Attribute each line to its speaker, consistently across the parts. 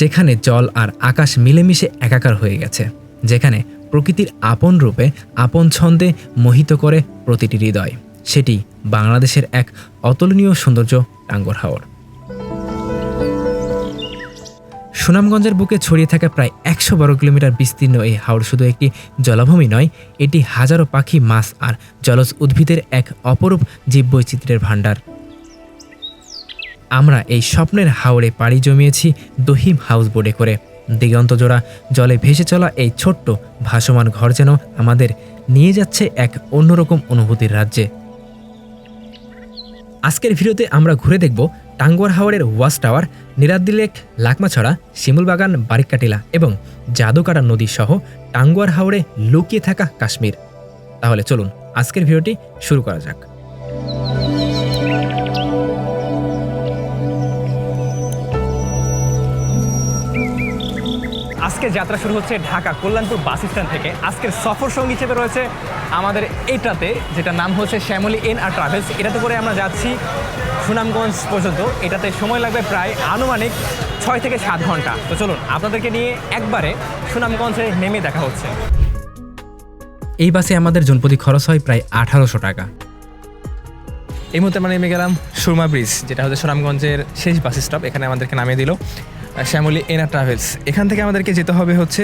Speaker 1: যেখানে জল আর আকাশ মিলেমিশে একাকার হয়ে গেছে, যেখানে প্রকৃতির আপন রূপে, আপন ছন্দে মোহিত করে প্রতিটি হৃদয়। সেটি বাংলাদেশের এক অতুলনীয় সৌন্দর্য টাঙ্গর হাওর। সুনামগঞ্জের বুকে ছড়িয়ে থাকা প্রায় একশো বারো কিলোমিটার বিস্তীর্ণ এই হাওড় শুধু একটি জলাভূমি নয়, এটি হাজারো পাখি, মাছ আর জলজ উদ্ভিদের এক অপরূপ জীববৈচিত্র্যের ভাণ্ডার। আমরা এই স্বপ্নের হাওড়ে পাড়ি জমিয়েছি দহিম হাউস বোটে করে। দিগন্ত জোড়া, জলে ভেসে চলা এই ছোট্ট, ভাসমান ঘর যেন আমাদের নিয়ে যাচ্ছে এক অন্যরকম অনুভূতির রাজ্যে। আজকের ভিডিওতে আমরা ঘুরে দেখব টাঙ্গুয়ার হাওড়ের watch tower নিরাদ্দি lake, Lakmachhara Shimulbagan Barikkatila এবং জাদুকাটা নদী সহ টাঙ্গুয়ার হাওড়ে লুকিয়ে থাকা কাশ্মীর। তাহলে চলুন, আজকের ভিডিওটি শুরু করা যাক।
Speaker 2: আজকের যাত্রা শুরু হচ্ছে ঢাকা কল্যাণপুর বাস স্ট্যান্ড থেকে। আজকের সফর সঙ্গী হিসেবে রয়েছে আমাদের এটাতে যেটা নাম হচ্ছে শ্যামলী এন আর ট্রাভেলস। এটাতে করে আমরা যাচ্ছি সুনামগঞ্জ পর্যন্ত। এটাতে সময় লাগবে প্রায় আনুমানিক ছয় থেকে সাত ঘণ্টা। তো চলুন আপনাদেরকে নিয়ে একবারে সুনামগঞ্জে নেমে দেখা হচ্ছে।
Speaker 1: এই বাসে আমাদের জনপ্রতি খরচ হয় প্রায় আঠারোশো টাকা।
Speaker 2: এই মুহূর্তে আমরা নেমে গেলাম সুরমা ব্রিজ যেটা হচ্ছে সুনামগঞ্জের শেষ বাস স্টপ। এখানে আমাদেরকে নামিয়ে দিল। শ্যামলী এনা ট্রাভেলস। এখান থেকে আমাদেরকে যেতে হবে হচ্ছে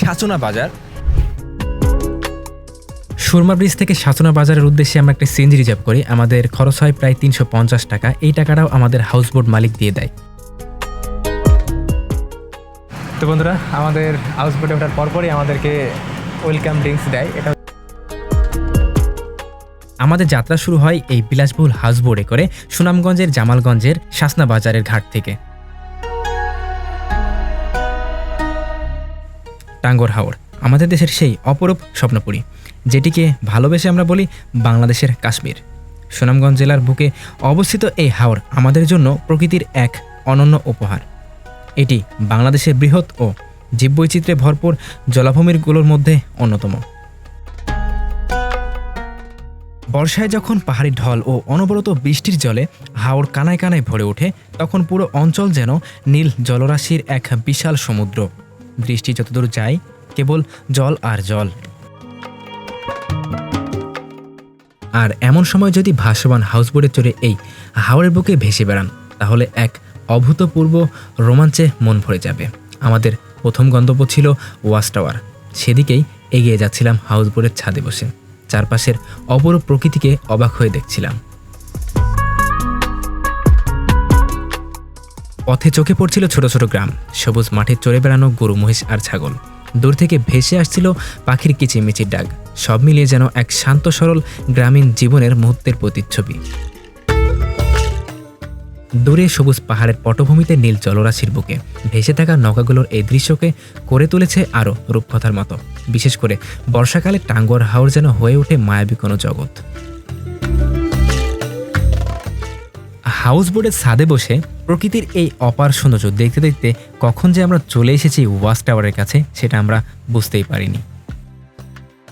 Speaker 2: সাচনা বাজার।
Speaker 1: সুরমা ব্রিজ থেকে সাচনা বাজারের উদ্দেশ্যে আমরা একটা সিএনজি রিজার্ভ করি। আমাদের খরচ হয় প্রায় তিনশো পঞ্চাশ টাকা। এই টাকাটাও আমাদের হাউস বোট মালিক দিয়ে দেয়।
Speaker 2: তো বন্ধুরা আমাদের হাউস বোটে ওঠার পরপরই আমাদেরকে ওয়েলকাম ড্রিঙ্কস দেয়। এটা
Speaker 1: আমাদের যাত্রা শুরু হয় এই বিলাসবহুল হাউস বোটে করে সুনামগঞ্জের জামালগঞ্জের শাসনা বাজারের ঘাট থেকে। টাঙ্গর হাওর, আমাদের দেশের সেই অপরূপ স্বপ্নপুরী, যেটিকে ভালোবেসে আমরা বলি বাংলাদেশের কাশ্মীর। সুনামগঞ্জ জেলার বুকে অবস্থিত এই হাওর আমাদের জন্য প্রকৃতির এক অনন্য উপহার। এটি বাংলাদেশের বৃহৎ ও জীববৈচিত্র্যে ভরপুর জলাভূমিরগুলোর মধ্যে অন্যতম। বর্ষায় যখন পাহাড়ি ঢল ও অনবরত বৃষ্টির জলে হাওড় কানায় কানায় ভরে ওঠে, তখন পুরো অঞ্চল যেন নীল জলরাশির এক বিশাল সমুদ্র। দৃষ্টি যতদূর যায়, কেবল জল আর জল। আর এমন সময় যদি ভাসমান হাউসবোটে চড়ে এই হাওড়ের বুকে ভেসে বেড়ান, তাহলে এক অভূতপূর্ব রোমাঞ্চে মন ভরে যাবে। আমাদের প্রথম গন্তব্য ছিল ওয়াশ টাওয়ার। সেদিকেই এগিয়ে যাচ্ছিলাম হাউসবোটের ছাদে বসে। চারপাশের অপরূপ প্রকৃতিকে অবাক হয়ে দেখছিলাম। পথে চোখে পড়ছিল ছোট ছোট গ্রাম। সবুজ মাঠে চড়ে বেড়ানো গরু, মহিষ আর ছাগল। দূর থেকে ভেসে আসছিল পাখির কিচিমিচির ডাক। সব মিলিয়ে যেন এক শান্ত, সরল গ্রামীণ জীবনের মুহূর্তের প্রতিচ্ছবি। দূরে সবুজ পাহাড়ের পটভূমিতে নীল জলরাশির বুকে ভেসে থাকা নৌকাগুলোর এই দৃশ্যকে করে তুলেছে আরও রূপকথার মতো। বিশেষ করে বর্ষাকালে টাঙ্গর হাওর যেন হয়ে ওঠে মায়াবী কোনো জগৎ। হাউস বোর্ডের ছাদে বসে প্রকৃতির এই অপার সৌন্দর্য দেখতে দেখতে কখন যে আমরা চলে এসেছি ওয়াচ টাওয়ারের কাছে, সেটা আমরা বুঝতেই পারিনি।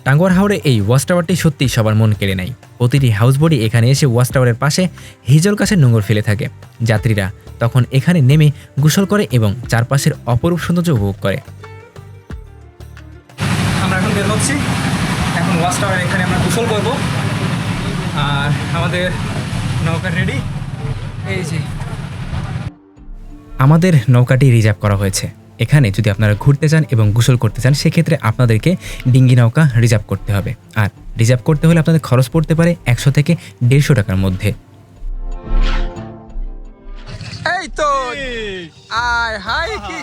Speaker 1: টাঙ্গুয়ার হাওড়ে এই ওয়াচ টাওয়ারটি সত্যিই সবার মন কেড়ে নেয়। প্রতিটি হাউস বোর্ডই এখানে এসে ওয়াচ টাওয়ারের পাশে হিজল কাছে নোঙর ফেলে থাকে। যাত্রীরা তখন এখানে নেমে গোসল করে এবং চারপাশের অপরূপ সৌন্দর্য উপভোগ করে।
Speaker 2: আমরা এখন বের হচ্ছি। এখন ওয়াচ টাওয়ার এখানে আমরা গোসল করব। আর আমাদের নৌকা রেডি এই যে
Speaker 1: আমাদের নৌকাটি রিজার্ভ করা হয়েছে। এখানে যদি আপনারা ঘুরতে চান এবং গোসল করতে চান সেক্ষেত্রে আপনাদেরকে ডিঙ্গি নৌকা রিজার্ভ করতে হবে। আর রিজার্ভ করতে হলে আপনাদের খরচ পড়তে পারে একশো থেকে দেড়শো টাকার মধ্যে।
Speaker 2: এই তো আয় হাই কি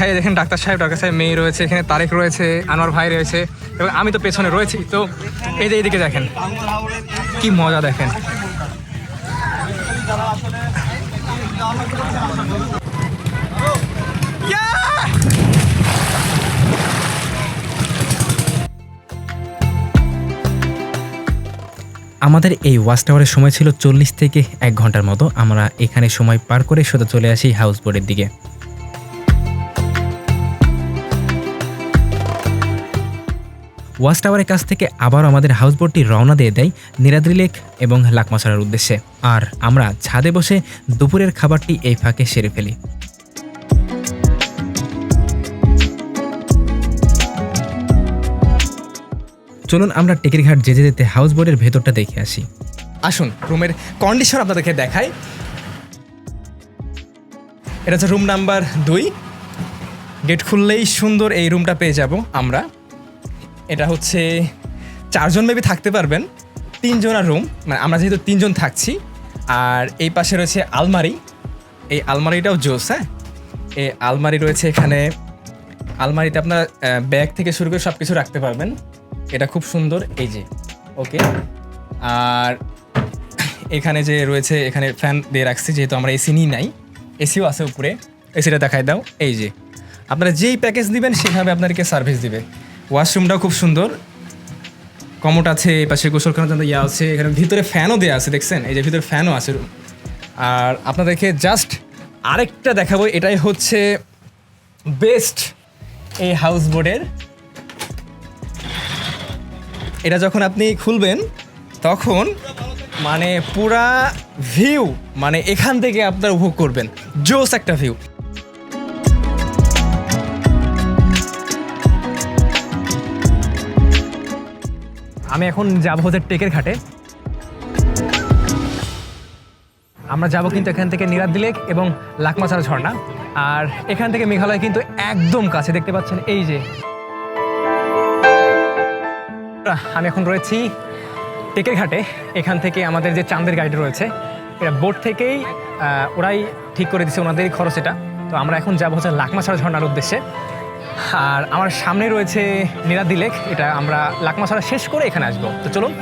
Speaker 2: খাই দেখেন ডাক্তার সাহেব ডাক্তার সাহেব মেয়ে রয়েছে, এখানে তারেক রয়েছে, আনোয়ার ভাই রয়েছে, এবং আমি তো পেছনে রয়েছি। তো এই যে এইদিকে দেখেন, কি মজা দেখেন।
Speaker 1: আমাদের এই ওয়াচ টাওয়ারের সময় ছিল চল্লিশ থেকে এক ঘণ্টার মতো। আমরা এখানে সময় পার করে সোজা চলে আসি হাউস বোটের দিকে। ওয়াচ টাওয়ারের কাছ থেকে আবার আমাদের হাউসবোটটি রওনা দিয়ে দেয় নিরাদ্রি লেক এবং লাকমাছড়ার উদ্দেশ্যে। আর আমরা ছাদে বসে দুপুরের খাবারটি এই ফাঁকে সেরে ফেলি। চলুন আমরা টেকের ঘাট যেতে হাউস হাউসবোটের ভেতরটা দেখে আসি।
Speaker 2: আসুন, রুমের কন্ডিশন আপনাদেরকে দেখাই। এটা হচ্ছে রুম নাম্বার দুই। গেট খুললেই সুন্দর এই রুমটা পেয়ে যাব আমরা। এটা হচ্ছে চারজন মেবি থাকতে পারবেন। তিনজনের রুম মানে আমরা যেহেতু তিনজন থাকছি, আর এই পাশে রয়েছে আলমারি। এই আলমারিটাও জোস হ্যাঁ? এই আলমারি রয়েছে এখানে। আলমারিতে আপনার ব্যাগ থেকে শুরু করে সব কিছু রাখতে পারবেন। এটা খুব সুন্দর, এই যে ওকে আর এখানে যে রয়েছে, এখানে ফ্যান দিয়ে রাখছি, যেহেতু আমরা এসি নিই নাই। এসিও আছে উপরে। এসিটা দেখাই দাও, এই যে। আপনারা যেই প্যাকেজ দিবেন, সেভাবে আপনাদেরকে সার্ভিস দিবে। ওয়াশরুমটাও খুব সুন্দর। কমোট আছে, এই পাশে গোসলখানার জন্য ইয়া আছে, এখানে ভিতরে ফ্যানও দেওয়া আছে, দেখছেন? এই যে ভিতরে ফ্যানও আছে রুম আর আপনাদেরকে জাস্ট আরেকটা দেখাবো, এটাই হচ্ছে বেস্ট এই হাউস বোর্ডের এটা যখন আপনি খুলবেন, তখন মানে পুরা ভিউ মানে এখান থেকে আপনার উপভোগ করবেন। জোস একটা ভিউ আমি এখন যাব হচ্ছে টেকের ঘাটে। আমরা যাব কিন্তু এখান থেকে নিরাদ্দি লেক এবং লাকমাছাড়া ঝর্ণা। আর এখান থেকে মেঘালয় কিন্তু একদম কাছে, দেখতে পাচ্ছেন? এই যে। আমি এখন রয়েছি টেকের ঘাটে। এখান থেকে আমাদের যে চাঁদের গাড়ি রয়েছে, এটা বোট থেকেই ওরাই ঠিক করে দিচ্ছে ওনাদেরই খরচ এটা। তো আমরা এখন যাব হচ্ছে লাকমাছড়া ঝর্ণার উদ্দেশ্যে। আর আমার সামনে রয়েছে নিরাদি লেক এটা আমরা লাকমাছড়া শেষ করে এখানে আসব। তো চলুন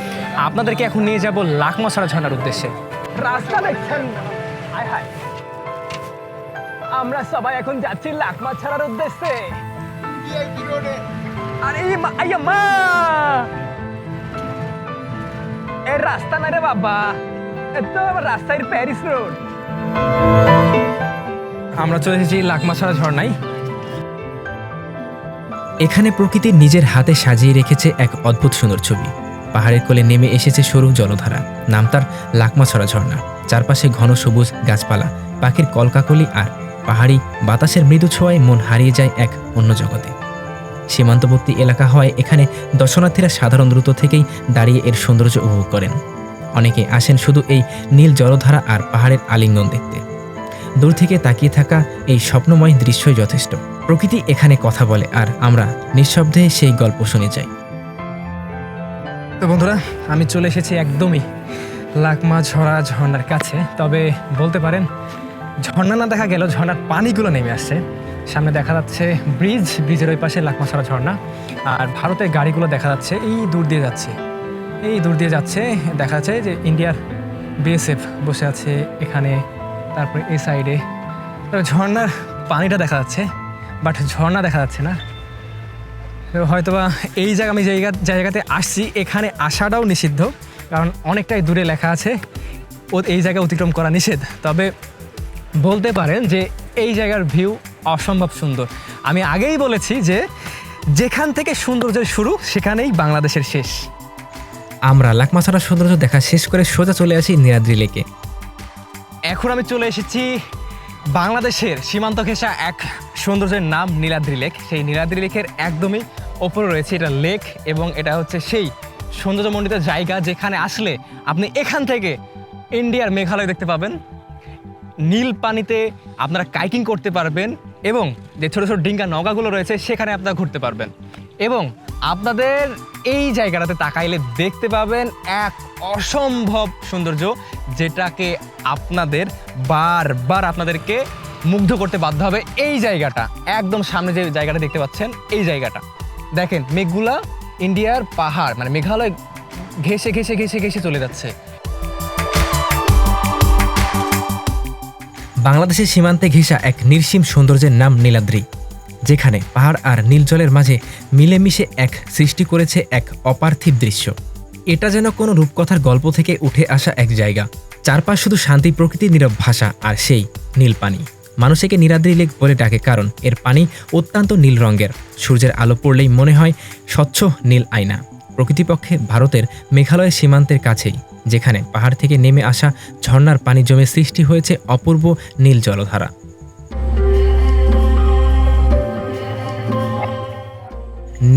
Speaker 2: আপনাদেরকে এখন নিয়ে যাব লাকমাছড়া ঝর্ণার উদ্দেশ্যে। রাস্তা দেখছেন হায় হায়। আমরা সবাই এখন যাচ্ছি লাকমাছড়ার উদ্দেশ্যে। আরে মা আইয়া মা! এ রাস্তা না রে বাবা তো রাস্তার প্যারিস রোড। আমরা চলে এসেছি লাকমাছড়া ঝর্ণায়।
Speaker 1: এখানে প্রকৃতি নিজের হাতে সাজিয়ে রেখেছে এক অদ্ভুত সুন্দর ছবি। পাহাড়ের কোলে নেমে এসেছে সরু জলধারা। নাম তার লাকমাছড়া ঝর্ণা। চারপাশে ঘন সবুজ গাছপালা, পাখির কলকাকলি আর পাহাড়ি বাতাসের মৃদু ছোঁয়ায় মন হারিয়ে যায় এক অন্য জগতে। সীমান্তবর্তী এলাকা হওয়ায় এখানে দর্শনার্থীরা সাধারণ দ্রুত থেকেই দাঁড়িয়ে এর সৌন্দর্য উপভোগ করেন। অনেকে আসেন শুধু এই নীল জলধারা আর পাহাড়ের আলিঙ্গন দেখতে। দূর থেকে তাকিয়ে থাকা এই স্বপ্নময় দৃশ্যই যথেষ্ট। প্রকৃতি এখানে কথা বলে আর আমরা নিঃশব্দে সেই গল্প শুনে যাই।
Speaker 2: তো বন্ধুরা, আমি চলে এসেছি একদমই লাকমা ঝরা ঝর্ণার কাছে। তবে বলতে পারেন, ঝর্ণা না দেখা গেল ঝর্ণার পানিগুলো নেমে আসছে। সামনে দেখা যাচ্ছে ব্রিজ, ব্রিজের ওই পাশে লাকমা ছড়া ঝর্ণা। আর ভারতের গাড়িগুলো দেখা যাচ্ছে, এই দূর দিয়ে যাচ্ছে। এই দূর দিয়ে যাচ্ছে, দেখা যাচ্ছে যে ইন্ডিয়ার বিএসএফ বসে আছে এখানে, তারপরে এই সাইডে। ঝর্ণার পানিটা দেখা যাচ্ছে। বাট ঝর্ণা দেখা যাচ্ছে না। হয়তোবা এই জায়গা আমি জায়গা জায়গাতে আসছি। এখানে আসাটাও নিষিদ্ধ কারণ অনেকটাই দূরে লেখা আছে। ও এই জায়গা অতিক্রম করা নিষেধ। তবে বলতে পারেন যে এই জায়গার ভিউ অসম্ভব সুন্দর। আমি আগেই বলেছি যে যেখান থেকে সৌন্দর্যের শুরু সেখানেই বাংলাদেশের শেষ।
Speaker 1: আমরা লাকমাছড়া সৌন্দর্য দেখা শেষ করে সোজা চলে আসি নীলাদ্রি লেকে।
Speaker 2: এখন আমি চলে এসেছি বাংলাদেশের সীমান্ত ঘেঁষা এক সৌন্দর্যের নাম নীলাদ্রি লেক। সেই নীলাদ্রি লেকের একদমই ওপরে রয়েছে এটা লেক এবং এটা হচ্ছে সেই সৌন্দর্যমণ্ডিত জায়গা যেখানে আসলে আপনি এখান থেকে ইন্ডিয়ার মেঘালয় দেখতে পাবেন। নীল পানিতে আপনারা কাইকিং করতে পারবেন এবং যে ছোটো ছোটো ডিঙ্গা নৌকাগুলো রয়েছে সেখানে আপনারা ঘুরতে পারবেন। এবং আপনাদের এই জায়গাটাতে তাকাইলে দেখতে পাবেন এক অসম্ভব সৌন্দর্য যেটাকে আপনাদের বারবার আপনাদেরকে মুগ্ধ করতে বাধ্য হবে এই জায়গাটা। একদম সামনে যে জায়গাটা দেখতে পাচ্ছেন, এই জায়গাটা। দেখেন, মেঘগুলা ইন্ডিয়ার পাহাড় মানে মেঘালয় ঘেসে ঘেসে ঘেসে ঘেসে চলে যাচ্ছে।
Speaker 1: বাংলাদেশের সীমান্তে ঘেঁষা এক নির্সীম সৌন্দর্যের নাম নীলাদ্রি, যেখানে পাহাড় আর নীল জলের মাঝে মিলেমিশে এক সৃষ্টি করেছে এক অপার্থিব দৃশ্য। এটা যেন কোনো রূপকথার গল্প থেকে উঠে আসা এক জায়গা, চারপাশ শুধু শান্তি প্রকৃতির নীরব ভাষা আর সেই নীল পানি মানুষ একে লেক বলে ডাকে কারণ এর পানি অত্যন্ত নীল রঙের। সূর্যের আলো পড়লেই মনে হয় স্বচ্ছ নীল আয়না। প্রকৃতিপক্ষে ভারতের মেঘালয় সীমান্তের কাছেই, যেখানে পাহাড় থেকে নেমে আসা ঝর্ণার পানি জমে সৃষ্টি হয়েছে অপূর্ব নীল জলধারা।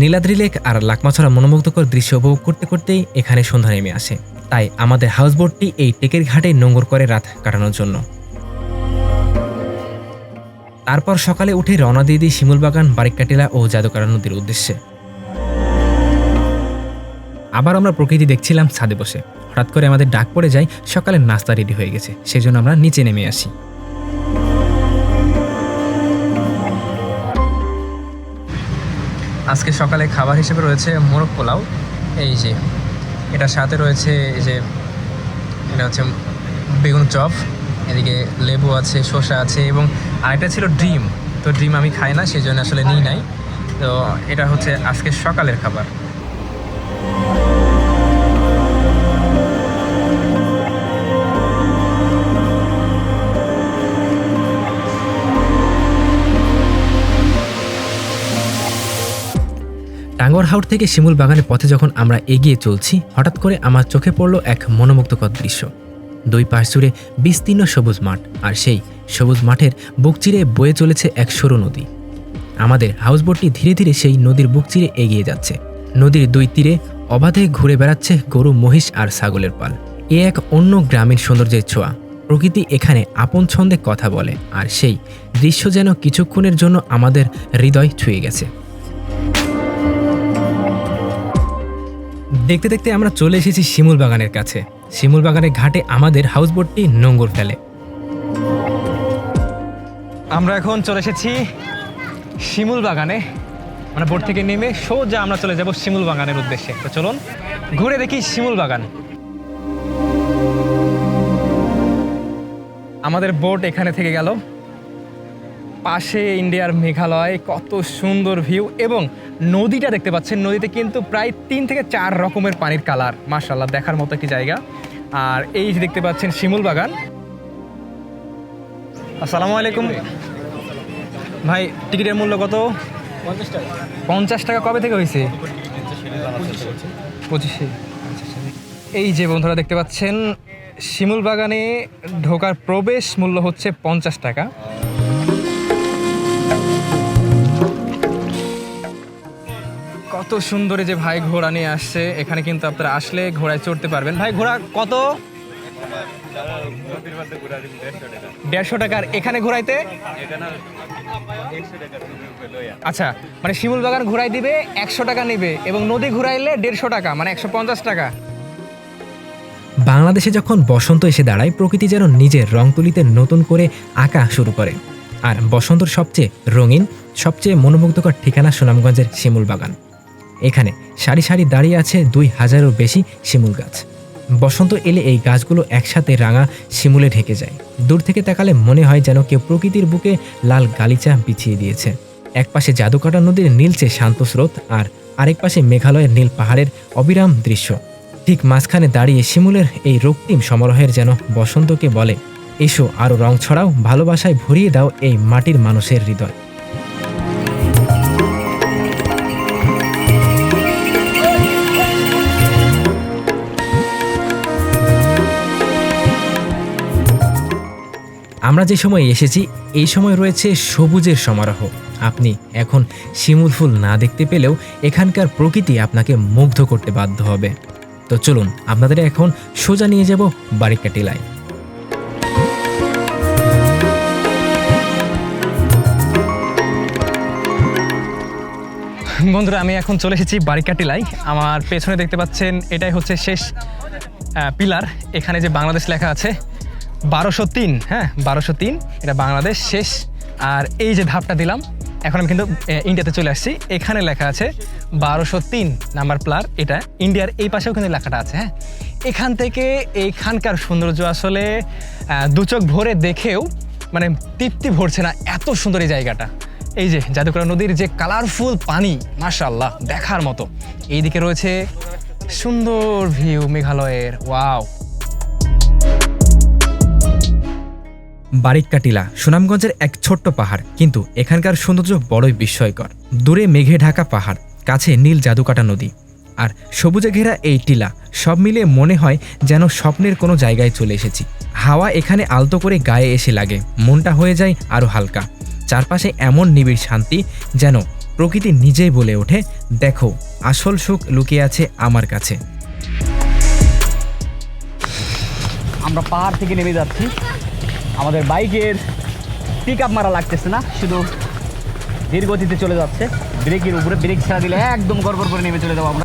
Speaker 1: নীলাদ্রি লেক আর লাকমাছড়া মনোমুগ্ধকর দৃশ্য উপভোগ করতে করতেই এখানে সন্ধ্যা নেমে আসে। তাই আমাদের হাউসবোটটি এই টেকের ঘাটে নোঙ্গর করে রাত কাটানোর জন্য। তারপর সকালে উঠে রওনা দিয়ে দিই শিমুলবাগান বারিকাটিলা ও জাদুকারা নদীর উদ্দেশ্যে। আবার আমরা প্রকৃতি দেখছিলাম ছাদে বসে। হঠাৎ করে আমাদের ডাক পড়ে যায়, সকালে নাস্তা রেডি হয়ে গেছে। সেজন্য আমরা নিচে নেমে আসি। আজকে সকালে খাবার হিসেবে রয়েছে মোরগ পোলাও। এই যে এটার সাথে রয়েছে এই যে, এটা হচ্ছে বেগুন চপ, এদিকে লেবু আছে, শসা আছে এবং আরেকটা ছিল ডিম। তো ডিম আমি খাই না, সেই জন্য আসলে নিই নাই। তো এটা হচ্ছে আজকে সকালের খাবার। টাঙ্গর হাউট থেকে শিমুল বাগানের পথে যখন আমরা এগিয়ে চলছি, হঠাৎ করে আমার চোখে পড়ল এক মনোমুগ্ধকর দৃশ্য। দুই পাশ জুড়ে বিস্তীর্ণ সবুজ মাঠ আর সেই সবুজ মাঠের বুক চিরে বয়ে চলেছে এক সরু নদী। আমাদের হাউসবোটটি ধীরে ধীরে সেই নদীর বুক চিরে এগিয়ে যাচ্ছে। নদীর দুই তীরে অবাধে ঘুরে বেড়াচ্ছে গরু, মহিষ আর ছাগলের পাল। এ এক অন্য গ্রামীণ সৌন্দর্যের ছোঁয়া। প্রকৃতি এখানে আপন ছন্দে কথা বলে, আর সেই দৃশ্য যেন কিছুক্ষণের জন্য আমাদের হৃদয় ছুঁয়ে গেছে। দেখতে দেখতে আমরা চলে এসেছি শিমুল বাগানের কাছে। শিমুল বাগানের ঘাটে আমাদের হাউসবোটটি নোঙ্গর ফেলে।
Speaker 2: আমরা এখন চলে এসেছি শিমুল বাগানে। মানে বোট থেকে নেমে সোজা আমরা চলে যাব শিমুল বাগানের উদ্দেশ্যে। তো চলুন, ঘুরে দেখি শিমুল বাগান। আমাদের বোট এখানে থেকে গেল। পাশে ইন্ডিয়ার মেঘালয়, কত সুন্দর ভিউ এবং নদীটা দেখতে পাচ্ছেন। নদীতে কিন্তু প্রায় তিন থেকে চার রকমের পানির কালার মার্শাল্লাহ দেখার মতো একটি জায়গা। আর এই যে দেখতে পাচ্ছেন শিমুল বাগান আসসালামু আলাইকুম। ভাই, টিকিটের মূল্য কত? পঞ্চাশ টাকা। কবে থেকে হয়েছে? পঁচিশে। এই যে বন্ধুরা দেখতে পাচ্ছেন, শিমুল বাগানে ঢোকার প্রবেশ মূল্য হচ্ছে পঞ্চাশ টাকা। কত সুন্দর যে ভাই ঘোড়া নিয়ে আসছে। এখানে কিন্তু আপনারা আসলে ঘোড়ায় চড়তে পারবেন। ভাই, ঘোড়া কত? দেড়শো টাকার এখানে ঘোরাইতে? আচ্ছা মানে শিমুল বাগান ঘুরাই দিবে, একশো টাকা নেবে এবং নদী ঘুরাইলে দেড়শো টাকা মানে একশো পঞ্চাশ টাকা।
Speaker 1: বাংলাদেশে যখন বসন্ত এসে দাঁড়ায়, প্রকৃতি যেন নিজের রং তুলিতে নতুন করে আঁকা শুরু করে। আর বসন্তর সবচেয়ে রঙিন, সবচেয়ে মনোমুগ্ধকর ঠিকানা সুনামগঞ্জের শিমুল বাগান। এখানে সারি সারি দাঁড়িয়ে আছে দুই হাজারও বেশি শিমুল গাছ। বসন্ত এলে এই গাছগুলো একসাথে রাঙা শিমুলে ঢেকে যায়। দূর থেকে তাকালে মনে হয় যেন কেউ প্রকৃতির বুকে লাল গালিচা বিছিয়ে দিয়েছে। একপাশে জাদুকাটা নদীর নীলচে শান্ত স্রোত আর আরেক পাশে মেঘালয়ের নীল পাহাড়ের অবিরাম দৃশ্য। ঠিক মাঝখানে দাঁড়িয়ে শিমুলের এই রক্তিম সমারোহের যেন বসন্তকে বলে, এসো আরও রং ছড়াও, ভালোবাসায় ভরিয়ে দাও এই মাটির মানুষের হৃদয়। আমরা যে সময় এসেছি, এই সময় রয়েছে সবুজের সমারোহ। আপনি এখন শিমুল ফুল না দেখতে পেলেও এখানকার প্রকৃতি আপনাকে মুগ্ধ করতে বাধ্য হবে। তো চলুন, আপনাদের এখন সোজা নিয়ে যাব বারিকা টিলায়
Speaker 2: বন্ধুরা, আমি এখন চলে এসেছি বারিকাটিলাই আমার পেছনে দেখতে পাচ্ছেন, এটাই হচ্ছে শেষ পিলার। এখানে যে বাংলাদেশ লেখা আছে বারোশো তিন হ্যাঁ বারোশো তিন এটা বাংলাদেশ শেষ। আর এই যে ধাপটা দিলাম এখন আমি কিন্তু ইন্ডিয়াতে চলে আসছি। এখানে লেখা আছে বারোশো তিন নাম্বার প্লার এটা ইন্ডিয়ার এই পাশেও কিন্তু লেখাটা আছে হ্যাঁ। এখান থেকে এইখানকার সৌন্দর্য আসলে আহ, দু চোখ ভরে দেখেও মানে তৃপ্তি ভরছে না এত সুন্দর এই জায়গাটা। এই যে জাদুকরা নদীর যে কালারফুল পানি মাশাল্লাহ দেখার মতো। এইদিকে রয়েছে সুন্দর ভিউ মেঘালয়ের ওয়াও
Speaker 1: বারিক্কা টিলা সুনামগঞ্জের এক ছোট্ট পাহাড়। কিন্তু এখানকার সৌন্দর্য বড়ই বিস্ময়কর। দূরে মেঘে ঢাকা পাহাড়, কাছে নীল জাদুকাটা নদী। আর সবুজে ঘেরা এই টিলা, সব মিলিয়ে মনে হয় যেন স্বপ্নের কোনো জায়গায় চলে এসেছি। হাওয়া এখানে আলতো করে গায়ে এসে লাগে, মনটা হয়ে যায় আরও হালকা। চারপাশে এমন নিবিড় শান্তি যেন প্রকৃতি নিজেই বলে ওঠে, দেখো, আসল সুখ লুকিয়ে আছে আমার কাছে।
Speaker 3: আমরা পাহাড় থেকে নেমে যাচ্ছি। আমাদের বাইকের পিক আপ মারা লাগতেছে না, শুধু ধীর গতিতে চলে যাচ্ছে। ব্রেকের উপরে ব্রেক ছাড়া দিলে একদম গড়গড় করে নেমে চলে যাব আমরা।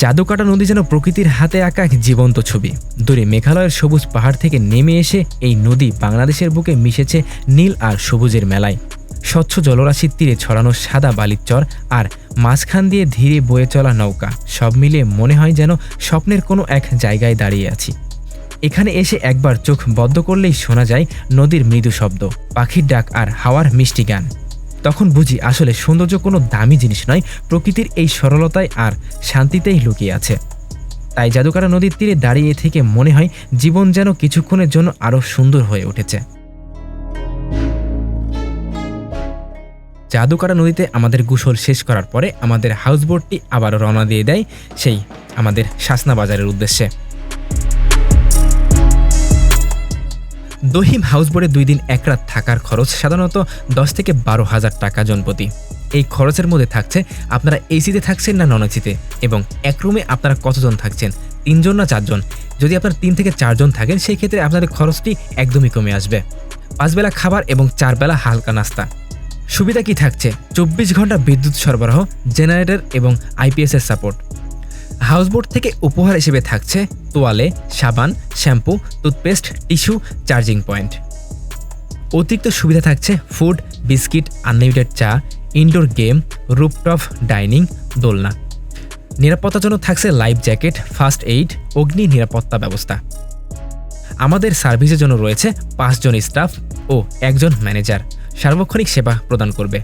Speaker 1: জাদুকাটা নদী যেন প্রকৃতির হাতে আঁকা এক জীবন্ত ছবি। দূরে মেঘালয়ের সবুজ পাহাড় থেকে নেমে এসে এই নদী বাংলাদেশের বুকে মিশেছে নীল আর সবুজের মেলায়। স্বচ্ছ জলরাশির তীরে ছড়ানো সাদা বালির চর আর মাঝখান দিয়ে ধীরে বয়ে চলা নৌকা। সব মিলিয়ে মনে হয় যেন স্বপ্নের কোনো এক জায়গায় দাঁড়িয়ে আছি। এখানে এসে একবার চোখ বদ্ধ করলেই শোনা যায় নদীর মৃদু শব্দ, পাখির ডাক আর হাওয়ার মিষ্টি গান। তখন বুঝি আসলে সৌন্দর্য কোনো দামি জিনিস নয়, প্রকৃতির এই সরলতায় আর শান্তিতেই লুকিয়ে আছে। তাই জাদুকারা নদীর তীরে দাঁড়িয়ে থেকে মনে হয় জীবন যেন কিছুক্ষণের জন্য আরও সুন্দর হয়ে উঠেছে। জাদুকারা নদীতে আমাদের গোসল শেষ করার পরে আমাদের হাউস হাউসবোটটি আবারও রওনা দিয়ে দেয় সেই আমাদের শাসনা বাজারের উদ্দেশ্যে। দহিম হাউস হাউসবোটে দুই দিন এক রাত থাকার খরচ সাধারণত দশ থেকে বারো হাজার টাকা জনপ্রতি। এই খরচের মধ্যে থাকছে আপনারা এসিতে থাকছেন না নন এসিতে? এবং এক রুমে আপনারা কতজন থাকছেন? তিনজন না চারজন? যদি আপনার তিন থেকে চারজন থাকেন, সেই ক্ষেত্রে আপনাদের খরচটি একদমই কমে আসবে। পাঁচবেলা খাবার এবং চারবেলা হালকা নাস্তা। সুবিধা কি থাকছে? চব্বিশ ঘণ্টা বিদ্যুৎ সরবরাহ, জেনারেটর এবং আইপিএসের সাপোর্ট। হাউসবোট থেকে উপহার হিসেবে থাকছে তোয়ালে, সাবান, shampoo, toothpaste, tissue, charging point. অতিরিক্ত সুবিধা থাকছে ফুড, বিস্কিট, আনলিমিটেড চা, ইনডোর গেম, রুপটপ, ডাইনিং, দোলনা। নিরাপত্তার জন্য থাকছে লাইফ জ্যাকেট, ফার্স্ট এইড, অগ্নি নিরাপত্তা ব্যবস্থা। আমাদের সার্ভিসের জন্য রয়েছে পাঁচজন স্টাফ ও একজন ম্যানেজার। সার্বক্ষণিক সেবা প্রদান করবে।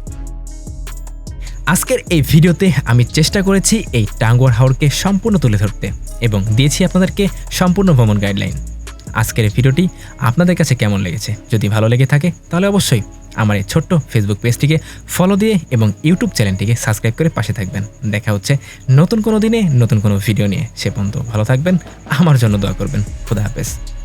Speaker 1: আজকের এই ভিডিওতে আমি চেষ্টা করেছি এই টাঙ্গুয়ার হাওরকে সম্পূর্ণ তুলে ধরতে এবং দিয়েছি আপনাদেরকে সম্পূর্ণ ভ্রমণ গাইডলাইন। আজকের এই ভিডিওটি আপনাদের কাছে কেমন লেগেছে? যদি ভালো লেগে থাকে, তাহলে অবশ্যই আমার এই ছোট্ট ফেসবুক পেজটিকে ফলো দিয়ে এবং ইউটিউব চ্যানেলটিকে সাবস্ক্রাইব করে পাশে থাকবেন। দেখা হচ্ছে নতুন কোনো দিনে, নতুন কোনো ভিডিও নিয়ে। সে পর্যন্ত ভালো থাকবেন। আমার জন্য দোয়া করবেন। খুদা হাফেজ।